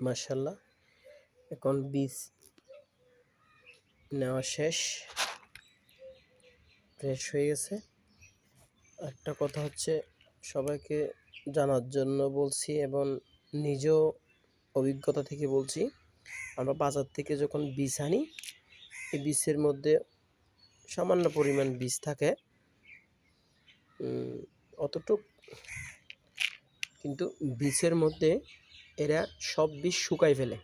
মার্শাল্লাহ এখন বীজ নেওয়া শেষ। ফ্রেশ হয়ে গেছে। একটা কথা হচ্ছে, সবাইকে জানার জন্য বলছি এবং নিজেও অভিজ্ঞতা থেকে বলছি, আমরা বাজার থেকে যখন বীজ আনি, এই বীজের মধ্যে সামান্য পরিমাণ বীজ থাকে। অতটুক। কিন্তু বীজের মধ্যে এরা সব বীজ শুকাই ফেলে।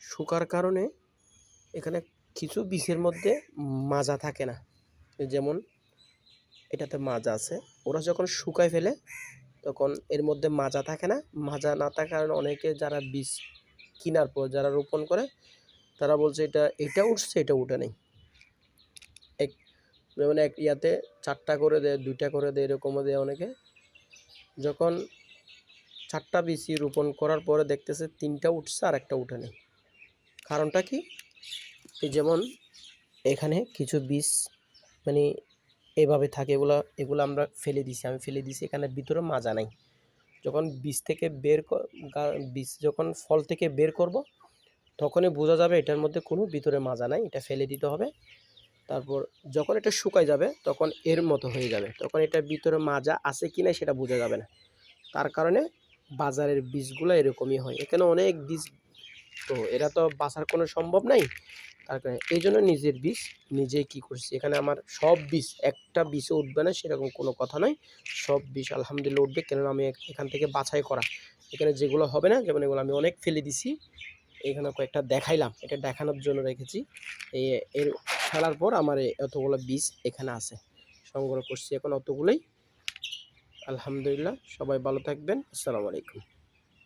শুকার কারণে এখানে কিছু বীজের মধ্যে মাজা থাকে না। যেমন এটাতে মাজা আছে। ওরা যখন শুকায় ফেলে, তখন এর মধ্যে মাজা থাকে না। মাজা না থাকার কারণে অনেকে যারা বীজ কেনার পর, যারা রোপণ করে, তারা বলছে এটা এটা উঠছে, এটা উঠে নেই। এক, যেমন এক ইয়াতে চারটা করে দেয়, দুইটা করে দেয়, এরকমও দেয় অনেকে। যখন চারটা বিচি রোপণ করার পরে দেখতেছে তিনটা উঠছে আর একটা উঠে নেই। কারণটা কি? যেমন এখানে কিছু বীজ মানে এভাবে থাকে, এগুলো এগুলো আমরা ফেলে দিছি, আমি ফেলে দিছি, এখানে ভিতরে মাজা নাই। যখন বীজ থেকে বের বীজ যখন ফল থেকে বের করব, তখনই বোঝা যাবে এটার মধ্যে কোনো ভিতরে মাজা নাই, এটা ফেলে দিতে হবে। তারপর যখন এটা শুকায় যাবে, তখন এর মতো হয়ে যাবে। তখন এটা ভিতরে মাজা আছে কি না সেটা বোঝা যাবে না। তার কারণে বাজারের বীজগুলো এরকমই হয়। এখানে অনেক বীজ তো এরা তো বাঁচার কোনো সম্ভব নাই। তার কারণে এই জন্য নিজের বীজ নিজেই কী করছি। এখানে আমার সব বীজ, একটা বীজও উঠবে না, সেরকম কোনো কথা নয় সব বীজ আলহামদুলিল্লাহ উঠবে, কেননা আমি এখান থেকে বাছাই করা। এখানে যেগুলো হবে না, যেমন এগুলো আমি অনেক ফেলে দিছি, এখানে কয়েকটা দেখাইলাম। এটা দেখানোর জন্য রেখেছি। এই এর ফেলার পর আমার এতগুলো বীজ এখানে আছে। সংগ্রহ করছি এখন অতগুলোই। আলহামদুলিল্লাহ সবাই ভালো থাকবেন আসসালামু আলাইকুম।